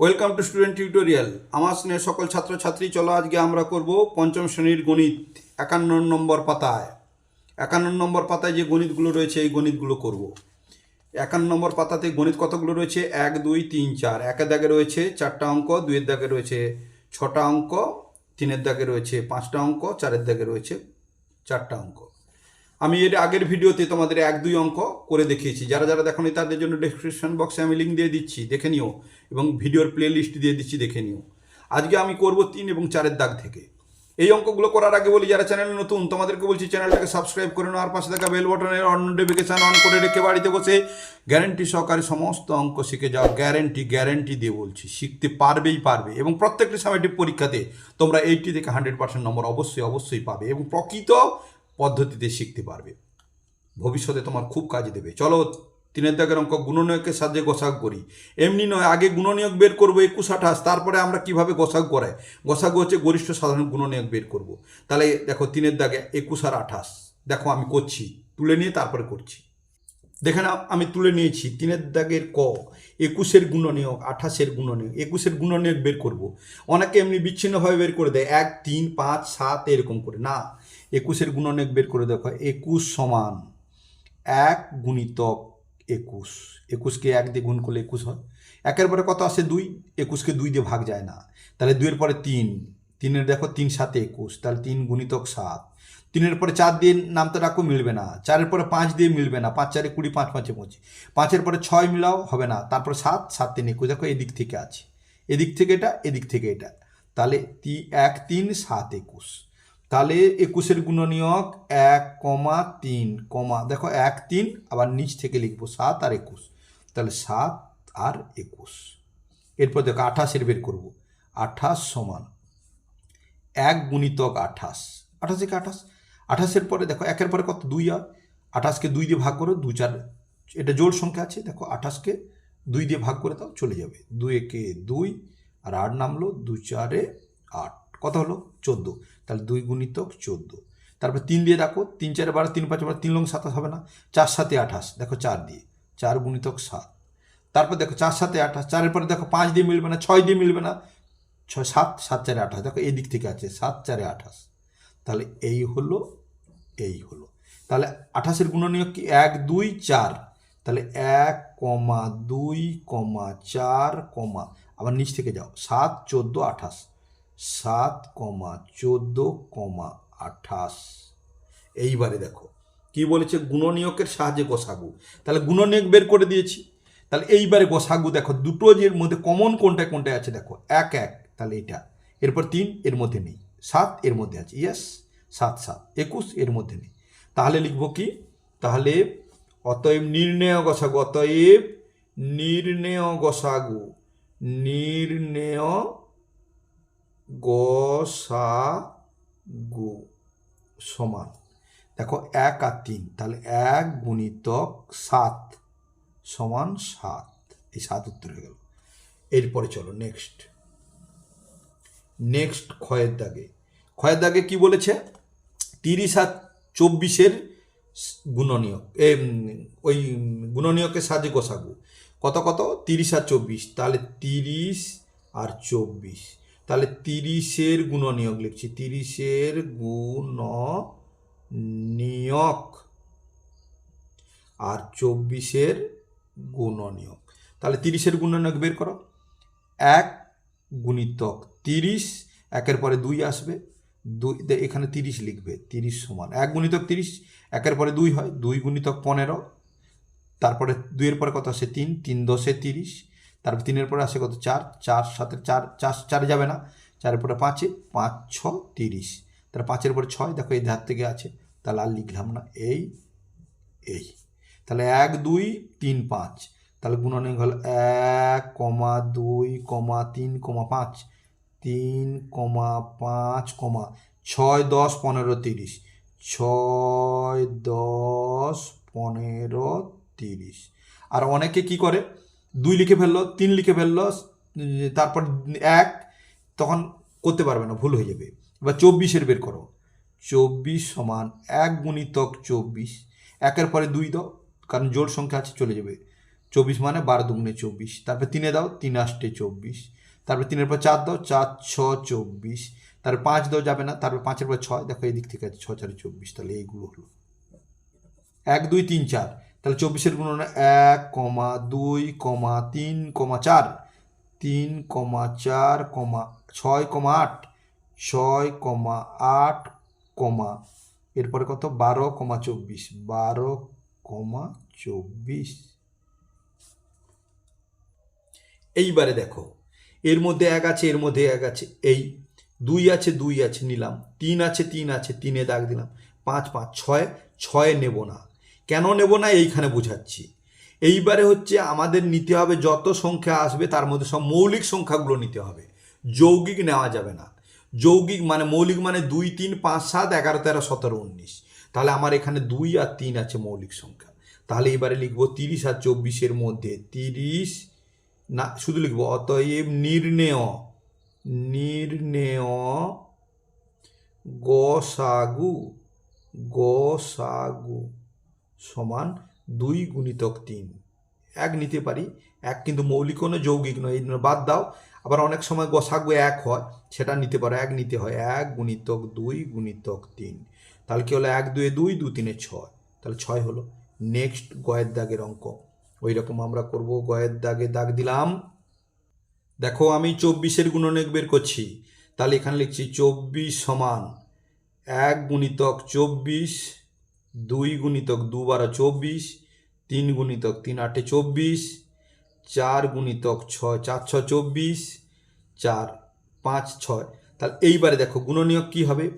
Welcome to student tutorial আমার স্নেহ সকল ছাত্রছাত্রী, চলো আজকে আমরা করব পঞ্চম শ্রেণির গণিত, একান্ন নম্বর পাতায়। একান্ন নম্বর পাতায় যে গণিতগুলো রয়েছে, এই গণিতগুলো করব। একান্ন নম্বর পাতাতে গণিত কতগুলো রয়েছে? এক, দুই, তিন, চার। একের দাগে রয়েছে চারটা অঙ্ক, দুইয়ের দাগে রয়েছে ছটা অঙ্ক, তিনের দাগে রয়েছে পাঁচটা অঙ্ক, চারের দাগে রয়েছে চারটা অঙ্ক। আমি এর আগের ভিডিওতে তোমাদের এক দুই অঙ্ক করে দেখিয়েছি। যারা যারা দেখোনি, তাদের জন্য ডেসক্রিপশন বক্সে আমি লিঙ্ক দিয়ে দিচ্ছি, দেখে নিও এবং ভিডিওর প্লে লিস্ট দিয়ে দিচ্ছি, দেখে নিও। আজকে আমি করব তিন এবং চারের দাগ থেকে। এই অঙ্কগুলো করার আগে বলি, যারা চ্যানেলে নতুন, তোমাদেরকে বলছি চ্যানেলটাকে সাবস্ক্রাইব করে নাও, আর পাশে থাকা বেল বটনের অন নোটিফিকেশান অন করে রেখে বাড়িতে বসে গ্যারেন্টি সহকারে সমস্ত অঙ্ক শিখে যাও। গ্যারেন্টি গ্যারেন্টি দিয়ে বলছি, শিখতে পারবেই পারবে এবং প্রত্যেকটি সামেটিভ পরীক্ষাতে তোমরা এইটি থেকে হান্ড্রেড পার্সেন্ট নম্বর অবশ্যই অবশ্যই পাবে এবং প্রকৃত পদ্ধতিতে শিখতে পারবে। ভবিষ্যতে তোমার খুব কাজে দেবে। চলো, তিনের দাগের অঙ্ক গুণনীয়কের সাহায্যে গোসাগ করি। এমনি নয়, আগে গুণনীয়ক বের করব, একুশ, আঠাশ, তারপরে আমরা কীভাবে গোসাগ করাই? গোসাগ হচ্ছে গরিষ্ঠ সাধারণ গুণনীয়ক বের করব। তাহলে দেখো, তিনের দাগে একুশ আর আঠাশ। দেখো, আমি করছি। তুলে নিয়ে তারপরে করছি। দেখে না আমি তুলে নিয়েছি। তিনের দাগের ক, একুশের গুণনীয়ক, আঠাশের গুণনীয়ক, একুশের গুণনীয়ক বের করব। অনেকে এমনি বিচ্ছিন্নভাবে বের করে দেয়, এক, তিন, পাঁচ, সাত, এরকম করে। না একুশের গুণনীয়ক বের করে দেখো, একুশ সমান এক গুণিতক একুশ। একুশকে এক দিয়ে গুণ করলে একুশ হয়। একের পরে কত আসে দুই? একুশকে দুই দিয়ে ভাগ যায় না। তাহলে দুইয়ের পরে তিন। তিনের দেখো তিন সাতে একুশ, তাহলে তিন গুণিতক সাত। তিনের পরে চার দিয়ে নামতে রাখো, মিলবে না। চারের পরে পাঁচ দিয়ে মিলবে না। পাঁচ, চারে কুড়ি, পাঁচ, পাঁচে পঁচিশ। পাঁচের পরে ছয় মিলাও হবে না। তারপরে সাত সাত, তিন, একুশ। দেখো এদিক থেকে আছে। এদিক থেকে এটা, এদিক থেকে এটা। তাহলে তি, এক, তিন, সাত, একুশ। তাহলে একুশের গুণনীয়ক এক কমা তিন, কমা, দেখো এক, তিন, আবার নিচ থেকে লিখব সাত আর একুশ। তাহলে সাত আর একুশ। এরপর দেখো আঠাশের বের করব। আঠাশ সমান এক গুণিতক আঠাশ। আঠাশ আঠাশ। আঠাশের পরে দেখো একের পরে কত? দুই আর আঠাশকে দুই দিয়ে ভাগ করো, দু চার, এটা জোর সংখ্যা আছে, দেখো আঠাশকে দুই দিয়ে ভাগ করে দাও, চলে যাবে। দুই একে দুই, আর আট নামলো, দু চারে আট। কত হলো? চোদ্দ। তাহলে দুই গুণিতক চোদ্দ। তারপর তিন দিয়ে দেখো তিন চারে বারো, তিন পাঁচ বারো, তিন লং সাতাশ হবে না। চার সাথে আঠাশ, দেখো চার দিয়ে। চার গুণিতক সাত। তারপর দেখো চার সাথে আঠাশ, চারের পরে দেখো পাঁচ দিয়ে মিলবে না, ছয় দিয়ে মিলবে না। ছয়, সাত সাত চারে আঠাশ, দেখো এই দিক থেকে আছে, সাত চারে আঠাশ। তাহলে এই হলো এই হলো। তাহলে আঠাশের গুণনীয়ক কি? এক, দুই, চার। তাহলে এক কমা দুই কমা চার কমা, আবার নিচ থেকে যাও, সাত, চোদ্দ, আঠাশ। সাত কমা চোদ্দ কমা আঠাশ। এইবারে দেখো, কি বলেছে? গুণনীয়কের সাহায্যে গোসাগু। তাহলে গুণনীয়ক বের করে দিয়েছি। তাহলে এইবারে গোসাগু দেখো, দুটো যে মধ্যে কমন কোনটা কোনটায় আছে দেখো, এক এক, তাহলে এটা। এরপর তিন, এর মধ্যে নেই। সাত, এর মধ্যে আছে ইয়েস সাত সাত, একুশ, এর মধ্যে নেই। তাহলে লিখব কি? তাহলে অতএব নির্ণয় গসাগু, অতএব নির্ণয় গসাগু, নির্ণয় গসাগু সমান। দেখো, এক আর তিন, তাহলে এক গুণিতক সাত সমান সাত। এই সাত উত্তর হয়ে গেল। এরপরে চলো নেক্সট নেক্সট ক্ষয়ের দাগে। ক্ষয়ের দাগে কি বলেছে? তিরিশ আর চব্বিশের গুণনীয়ক এ ওই গুণনীয়কের সাহায্যে গোসাগু। কত কত? তিরিশ আর চব্বিশ, তাহলে তিরিশ আর চব্বিশ। তাহলে তিরিশের গুণনীয়ক লিখছি। তিরিশের গুণনীয়ক। আর চব্বিশের গুণনীয়ক। তাহলে তিরিশের গুণনীয়ক বের করো। এক গুণিতক তিরিশ, একের পরে দুই আসবে। দুই এখানে তিরিশ লিখবে, তিরিশ সমান। এক গুণিতক তিরিশ, একের পরে দুই হয়। দুই গুণিতক পনেরো, তারপরে দুইয়ের পরে কত আসে? তিন তিন দশে তিরিশ তারপর তিনের পরে আসে কত? চার চার সাথে চার চার, চারে যাবে না। চারের পরে পাঁচে, পাঁচ, ছ, তিরিশ। তার পাঁচের পরে ছয়, দেখো এই ধার থেকে আছে। তাহলে আর লিখলাম না। এই এই। তাহলে এক, দুই, তিন, পাঁচ। তাহলে গুণনীয়ক হলো এক, কমা দুই, কমা তিন, কমা পাঁচ। তিন, কমা পাঁচ, কমা ছয়, দশ, পনেরো, তিরিশ। ছয়, দশ, পনেরো, তিরিশ। আর অনেকে কি করে? দুই লিখে ফেলল, তিন লিখে ফেলল, তারপর এক, তখন করতে পারবে না, ভুল হয়ে যাবে। এবার চব্বিশের বের করো। চব্বিশ সমান এক গুণিতক চব্বিশ, একের পরে দুই দাও, কারণ জোর সংখ্যা আছে, চলে যাবে। চব্বিশ মানে বারো দুগুণে চব্বিশ, তারপর তিনে দাও, তিন আষ্টে চব্বিশ, তারপর তিনের পর চার দাও, চার, ছ, চব্বিশ, তারপর পাঁচ দাও যাবে না, তারপর পাঁচের পর ছয়, দেখো এই দিক থেকে আছে ছ চারে চব্বিশ, তাহলে এইগুলো হলো। এক, দুই, তিন, চার তাহলে চব্বিশের গুণন এক কমা দুই কমা তিন কমা চার, তিন কমা চার কমা ছয় কমা আট, ছয় কমা আট কমা, এরপরে কত? বারো কমা চব্বিশ, বারো কমা চব্বিশ। এইবারে দেখো, এর মধ্যে এক আছে, এর মধ্যে এক আছে, এই দুই আছে দুই আছে, নিলাম, তিন আছে তিন আছে, তিনে দাগ দিলাম, পাঁচ পাঁচ, ছয় ছয় নেব না। কেন নেব না এইখানে বোঝাচ্ছি। এইবারে হচ্ছে আমাদের নিতে হবে যত সংখ্যা আসবে তার মধ্যে সব মৌলিক সংখ্যাগুলো নিতে হবে। যৌগিক নেওয়া যাবে না। যৌগিক মানে মৌলিক মানে দুই, তিন, পাঁচ, সাত, এগারো, তেরো, সতেরো, উনিশ। তাহলে আমার এখানে দুই আর তিন আছে মৌলিক সংখ্যা। তাহলে এবারে লিখব তিরিশ আর চব্বিশের মধ্যে। তিরিশ, না, শুধু লিখব অতএব নির্ণেয় নির্ণেয়, গসাগু গসাগু। সমান দুই গুণিতক তিন। এক নিতে পারি, এক কিন্তু মৌলিক নয়, যৌগিক নয়, এই বাদ দাও। আবার অনেক সময় গসাগু এক হয়, সেটা নিতে পারো, এক নিতে হয়। এক গুণিতক দুই গুণিতক তিন। তাহলে কি হলো? এক দুয়ে দুই, দু তিনে ছয়। তাহলে ছয় হলো। নেক্সট গয়ের দাগের অঙ্ক। ওই রকম আমরা করব, গয়ের দাগে দাগ দিলাম। দেখো, আমি চব্বিশের গুণনীয়ক বের করছি। তাহলে এখানে লিখছি চব্বিশ সমান এক গুণিতক চব্বিশ দুই গুণিতক দু বারো চব্বিশ, তিন গুণিতক তিন আটে চব্বিশ, চার গুণিতক ছয়, চার ছ চব্বিশ, চার পাঁচ ছয়। তাহলে এইবারে দেখো গুণনীয়ক কী হবে?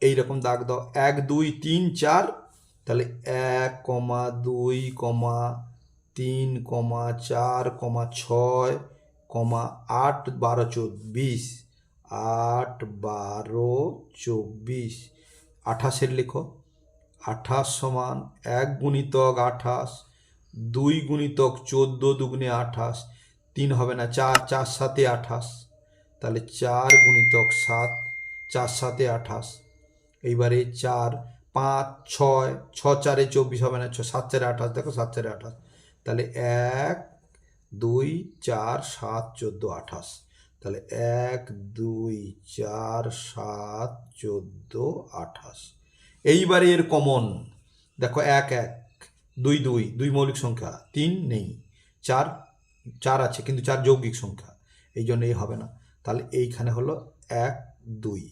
এই রকম দাগ দাও। এক, দুই, তিন, চার। তাহলে এক কমা দুই কমা তিন কমা চার কমা ছয় কমা আট বারো চব্বিশ। আট বারো চব্বিশ। আঠাশের লেখো। আঠাশ সমান এক গুণিতক আঠাশ, দুই গুণিতক চোদ্দ দুগুণে আঠাশ, তিন হবে না চার চার সাতে আঠাশ। তাহলে চার গুণিতক সাত, চার সাতে আঠাশ। এইবারে চার, পাঁচ, ছয়, ছ, চারে চব্বিশ হবে না, ছ, সাত, চারে আঠাশ, দেখো সাত, চারে আঠাশ। তাহলে এক, দুই, চার, সাত, চোদ্দ, আঠাশ। তাহলে এক, দুই, চার, সাত, চোদ্দ, আঠাশ। এইবারে এর কমন, দেখো এক এক, দুই দুই দুই মৌলিক সংখ্যা, তিন নেই, চার চার আছে, কিন্তু চার যৌগিক সংখ্যা, এই জন্য এই হবে না। তাহলে এইখানে হলো এক, দুই।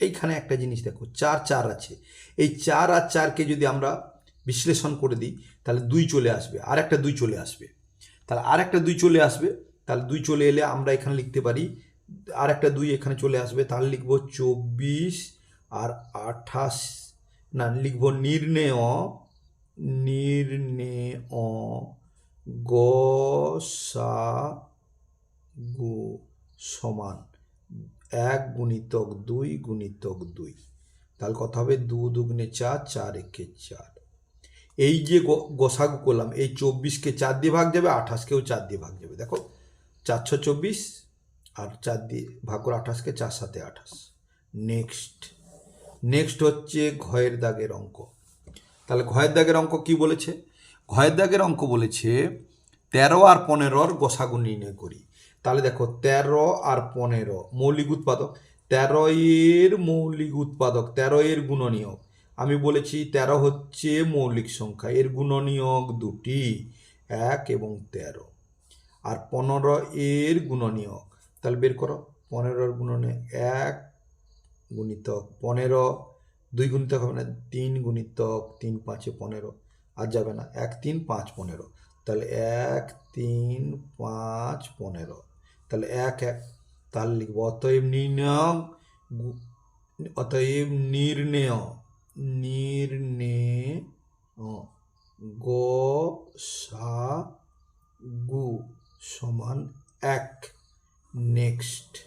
এইখানে একটা জিনিস দেখো, চার চার আছে। এই চার আর চারকে যদি আমরা বিশ্লেষণ করে দিই, তাহলে দুই চলে আসবে আর একটা দুই চলে আসবে। তাহলে আর একটা দুই চলে আসবে, তাহলে দুই চলে এলে আমরা এখানে লিখতে পারি আর একটা দুই এখানে চলে আসবে তাহলে লিখব চব্বিশ আর আঠাশ। না, লিখব নির্ণেয় নির্ণেয় গসা গু সমান এক গুণিতক দুই গুণিতক দুই। তাহলে কথা হবে? দু দুগুণে চার চার একে চার। এই যে গ- গোসাগু করলাম, এই চব্বিশকে চার দিয়ে ভাগ যাবে, আঠাশকেও চার দিয়ে ভাগ যাবে। দেখো, চারশো চব্বিশ আর চার দিয়ে, ভাগ করে আঠাশকে চার সাথে আঠাশ। নেক্সট নেক্সট হচ্ছে ঘয়ের দাগের অঙ্ক। তাহলে ঘয়ের দাগের অঙ্ক কি বলেছে? ঘয়ের দাগের অঙ্ক বলেছে, তেরো আর পনেরোর গোসাগু নির্ণয় করি। তাহলে দেখো, তেরো আর পনেরো, মৌলিক উৎপাদক। তেরো এর মৌলিক উৎপাদক তেরো এর গুণনীয়ক। আমি বলেছি তেরো হচ্ছে মৌলিক সংখ্যা, এর গুণনীয়ক দুটি, এক এবং তেরো। আর পনেরো এর গুণনীয়ক। তাহলে বের করো। পনেরোর গুণনীয়ক এক গুণিতক পনেরো, দুই গুণিতক হবে না, তিন গুণিতক তিন পাঁচে পনেরো। আর যাবে না, এক, তিন, পাঁচ, পনেরো। তাহলে এক, তিন, পাঁচ, পনেরো। তাহলে এক এক, তাহলে লিখব, অতএব নির্ণয় অতএব নির্ণেয় নির্ণেয়, গ, সা, গু সমান এক। নেক্সট।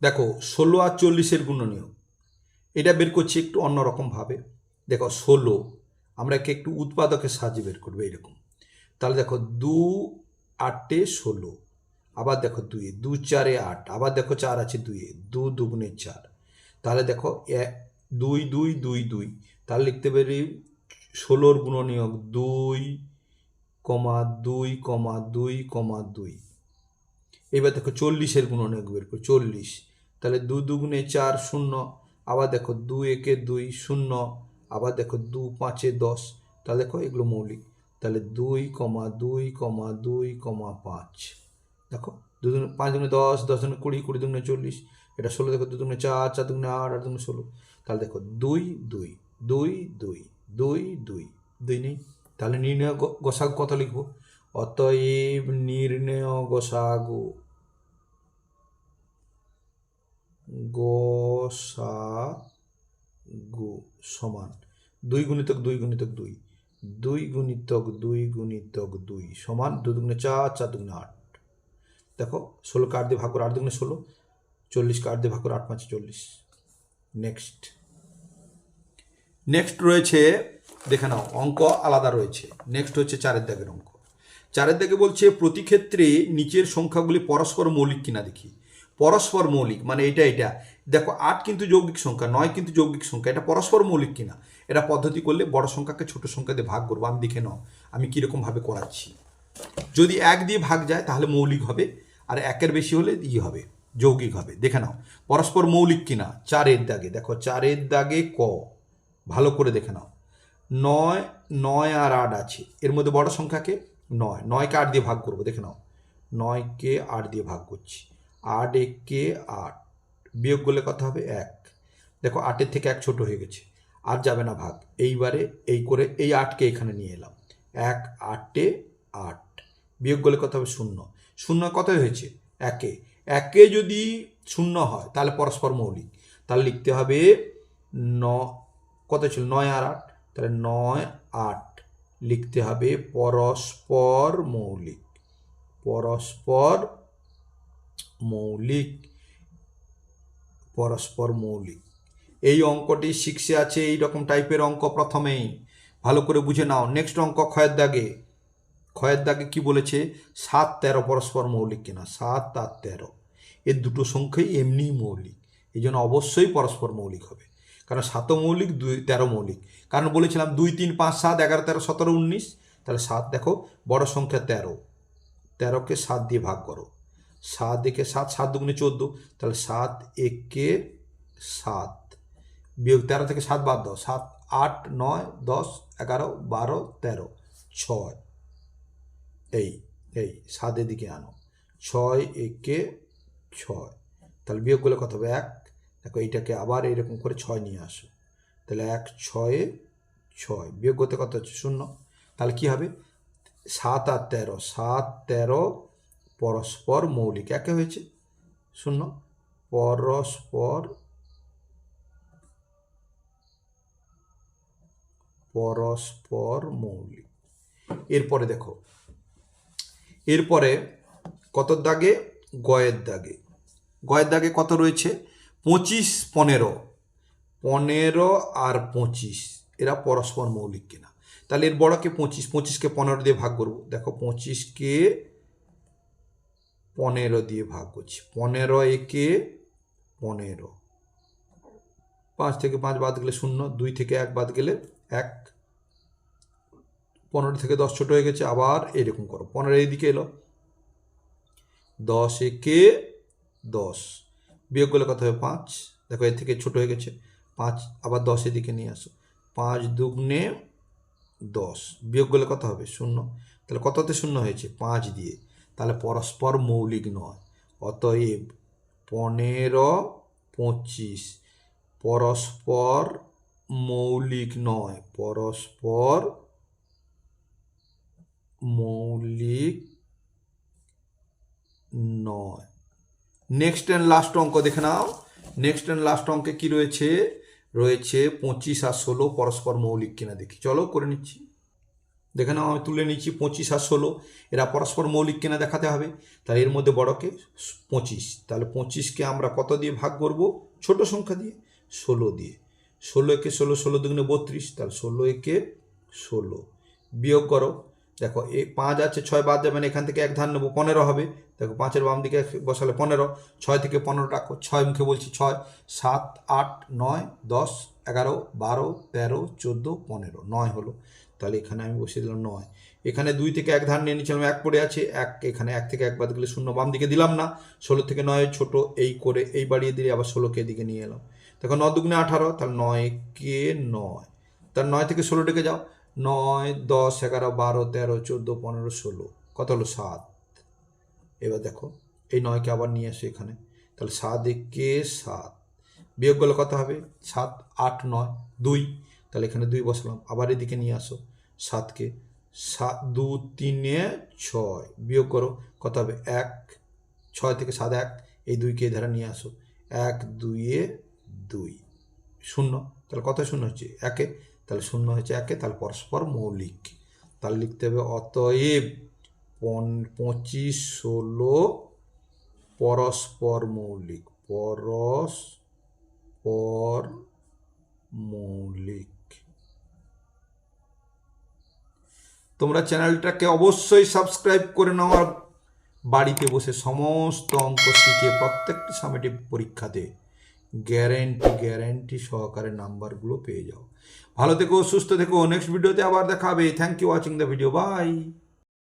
দেখো, ষোলো আর চল্লিশের গুণনীয় এটা বের করছি একটু অন্যরকমভাবে দেখো, ষোলো, আমরা একে একটু উৎপাদকের সাহায্যে বের করব এরকম তাহলে দেখো, দু আটে ষোলো, আবার দেখো দুই দু চারে আট, আবার দেখো চার আছে দুইয়ে দু দুগুণে চার। তাহলে দেখো, এ- দুই দুই দুই দুই। তাহলে লিখতে পারি ষোলোর গুণনীয়ক দুই, কমা দুই কমা দুই কমা দুই। এবার দেখো চল্লিশের গুণনীয়ক বের করো, চল্লিশ। তাহলে দু দুগুণে চার শূন্য, আবার দেখো দু একে দুই শূন্য, আবার দেখো দু পাঁচে দশ। তাহলে দেখো এগুলো মৌলিক। তাহলে দুই কমা দুই কমা দুই কমা পাঁচ। দেখো, দু দুগুণে পাঁচ দুগুণে দশ দশ দুগুণে কুড়ি কুড়ি দুগুণে চল্লিশ। এটা ষোলো, দেখো দু দুগুণে চার চার দুগুণে আট আট দুগুণে ষোলো। তাহলে দেখো দুই দুই দুই দুই দুই দুই দুই নেই। তাহলে নির্ণয় গোসাগু কত লিখব? অতএব নির্ণয় গোসাগু গোসাগু সমান। দুই গুণিতক দুই গুণিতক দুই। দুই গুণিতক দুই গুণিতক দুই সমান দু দুগুণে চার চার দুগুণে আট। দেখো, ষোলো কাঠ দিয়ে ভাগ করে, আট দুগুণে ষোলো। চল্লিশ কাঠ দিয়ে ভাগ করে, আট পাঁচে চল্লিশ। নেক্সট নেক্সট রয়েছে, দেখে নাও, অঙ্ক আলাদা রয়েছে। নেক্সট হচ্ছে চারের দাগের অঙ্ক। চারের দাগে বলছে প্রতি ক্ষেত্রে নিচের সংখ্যাগুলি পরস্পর মৌলিক কিনা দেখি। পরস্পর মৌলিক মানে এটা এটা। দেখো, আট কিন্তু যৌগিক সংখ্যা, নয় কিন্তু যৌগিক সংখ্যা, এটা পরস্পর মৌলিক কিনা? এটা পদ্ধতি করলে বড় সংখ্যাকে ছোট সংখ্যা দিয়ে ভাগ করব। আমি দেখে নাও, আমি কীরকমভাবে করাচ্ছি। যদি এক দিয়ে ভাগ যায়, তাহলে মৌলিক হবে, আর একের বেশি হলে ই হবে, যৌগিক হবে। দেখে নাও, পরস্পর মৌলিক কিনা? চারের দাগে, দেখো, চারের দাগে ক, ভালো করে দেখে নাও। নয় নয় আর আট আছে, এর মধ্যে বড় সংখ্যাকে নয়, নয়কে আট দিয়ে ভাগ করব, দেখে নাও। নয়কে আট দিয়ে ভাগ করছি। আট এককে আট। বিয়োগ করলে কত হবে? এক। দেখো, আটের থেকে এক ছোট হয়ে গেছে। আর যাবে না ভাগ। এইবারে এই করে এই আটকে এখানে নিয়ে এলাম। এক, আটে আট। বিয়োগ করলে কত হবে? শূন্য। শূন্য কত হয়েছে? একে। একে যদি শূন্য হয়, তাহলে পরস্পর মৌলিক। তাহলে লিখতে হবে ন, কত ছিল নয় আর আট। তাহলে নয়, আট। লিখতে হবে পরস্পর মৌলিক। পরস্পর মৌলিক, পরস্পর মৌলিক। এই অঙ্কটি শিখছে আছে, এই রকম টাইপের অঙ্ক প্রথমেই। ভালো করে বুঝে নাও। নেক্সট অঙ্ক ক্ষয়ের দাগে। ক্ষয়ের দাগে কি বলেছে? সাত, তেরো পরস্পর মৌলিক কিনা? সাত আর তেরো। এর দুটো সংখ্যাই এমনি মৌলিক। এই জন্য অবশ্যই পরস্পর মৌলিক হবে। কারণ সাত মৌলিক, দুই, তেরো মৌলিক। কারণ বলেছিলাম দুই, তিন, পাঁচ, সাত, এগারো, তেরো, সতেরো, উনিশ। তাহলে সাত দেখো, বড় সংখ্যা তেরো। তেরোকে সাত দিয়ে ভাগ করো। সাত একে সাত সাত দুগুণে চোদ্দ, তাহলে সাত একে সাত। বিয়োগ তেরো থেকে সাত বাদ দাও, সাত, আট, নয়, দশ, এগারো, বারো, তেরো, ছয়। এই এই সাতের দিকে আনো, ছয় একে ছয়। তাহলে বিয়োগ করলে কত হবে? এক। দেখো এইটাকে আবার এইরকম করে ছয় নিয়ে আসো। তাহলে এক, ছয়ে, ছয়। বিয়োগ করতে কত হচ্ছে? শূন্য। তাহলে কী হবে? সাত আর তেরো, সাত, তেরো পরস্পর মৌলিক, একে হয়েছে? শূন্য। পরস্পর পরস্পর মৌলিক। এরপরে দেখো, এরপরে কত দাগে? গয়ের দাগে। গয়ের দাগে কত রয়েছে? পঁচিশ, পনেরো। পনেরো আর পঁচিশ, এরা পরস্পর মৌলিক কিনা। তাহলে এর বড়কে পঁচিশ। পঁচিশকে পনেরো দিয়ে ভাগ করব। দেখো, পঁচিশকে পনেরো দিয়ে ভাগ করছি। পনেরো একে পনেরো। পাঁচ থেকে পাঁচ বাদ গেলে শূন্য, দুই থেকে এক বাদ গেলে এক। পনেরো থেকে দশ ছোট হয়ে গেছে, আবার এরকম করো। পনেরো এইদিকে এলো। দশ একে দশ। বিয়োগ করলে কত হবে? পাঁচ। দেখো এর থেকে ছোট হয়ে গেছে। পাঁচ, আবার দশের দিকে নিয়ে আসো। পাঁচ দুগুণে দশ। বিয়োগ করলে কত হবে? শূন্য। তাহলে কততে শূন্য হয়েছে? পাঁচ দিয়ে। তাহলে পরস্পর মৌলিক নয়। অতএব পনেরো পঁচিশ। পরস্পর মৌলিক নয়। পরস্পর মৌলিক নয়। নেক্সট অ্যান্ড লাস্ট অঙ্ক দেখে নাও। নেক্সট অ্যান্ড লাস্ট অঙ্কে কি রয়েছে? রয়েছে পঁচিশ আর ষোলো পরস্পর মৌলিক কিনা দেখি। চলো করে নিচ্ছি। দেখে নাও, আমি তুলে নিচ্ছি পঁচিশ আর ষোলো। এরা পরস্পর মৌলিক কিনা দেখাতে হবে। তাহলে এর মধ্যে বড়কে পঁচিশ। তাহলে পঁচিশকে আমরা কত দিয়ে ভাগ করব? ছোট সংখ্যা দিয়ে। ষোলো দিয়ে। ষোলো একে ষোলো ষোলো দুগুণে বত্রিশ। তাহলে ষোলো একে ষোলো। বিয়োগ করো। দেখো, এ পাঁচ আছে, ছয় বাদ যাবে না। এখান থেকে এক ধান নেব, পনেরো হবে। দেখো, পাঁচের বাম দিকে বসালে পনেরো। ছয় থেকে পনেরো রাখো। ছয় মুখে বলছি ছয়। সাত, আট, নয়, দশ, এগারো, বারো, তেরো, চোদ্দ, পনেরো। নয় হলো। তাহলে এখানে আমি বসিয়ে দিলাম নয়। এখানে দুই থেকে এক ধার নিয়ে নিচ্ছিলাম এক পড়ে আছে, এক এখানে এক থেকে এক বাদ গেলে শূন্য, বাম দিকে দিলাম না। ষোলো থেকে নয় ছোট, এই করে, এই বাড়িয়ে দিলে আবার ষোলোকে এদিকে নিয়ে এলাম। দেখো ন দুগুণে আঠারো, তাহলে নয় কে নয়। তার নয় থেকে ষোলো ডেকে যাও। নয়, দশ, এগারো, বারো, তেরো, চোদ্দ, পনেরো, ষোলো। কত হলো? সাত। এবার দেখো, এই নয়কে আবার নিয়ে আসো এখানে। তাহলে সাত একে সাত। বিয়োগ করলে কত হবে? সাত, আট, নয়, দুই। তাহলে এখানে দুই বসলাম। আবার এদিকে নিয়ে আসো। সাতকে। সাত, দু, তিনে, ছয়। বিয়োগ করো, কত হবে? এক, ছয় থেকে সাত, এক। এই দুইকে ধারা নিয়ে আসো। এক, দুইয়ে দুই। শূন্য। তাহলে কত শূন্য হচ্ছে? একে। তাহলে শূন্য হচ্ছে একে, তাহলে পরস্পর মৌলিক। তাহলে লিখতে হবে, অতএব পন- পঁচিশ, ষোলো পরস্পর মৌলিক। পরস্পর মৌলিক। তোমরা চ্যানেলটাকে অবশ্যই সাবস্ক্রাইব করে নাও আর বাড়িতে বসে সমস্ত অঙ্ক শিখে প্রত্যেকটি সামেটিভ পরীক্ষাতে গ্যারেন্টি গ্যারেন্টি সহকারে নাম্বারগুলো পেয়ে যাও। ভালো থেকো, সুস্থ থেকো নেক্সট ভিডিওতে আবার দেখাবে thank you watching the video bye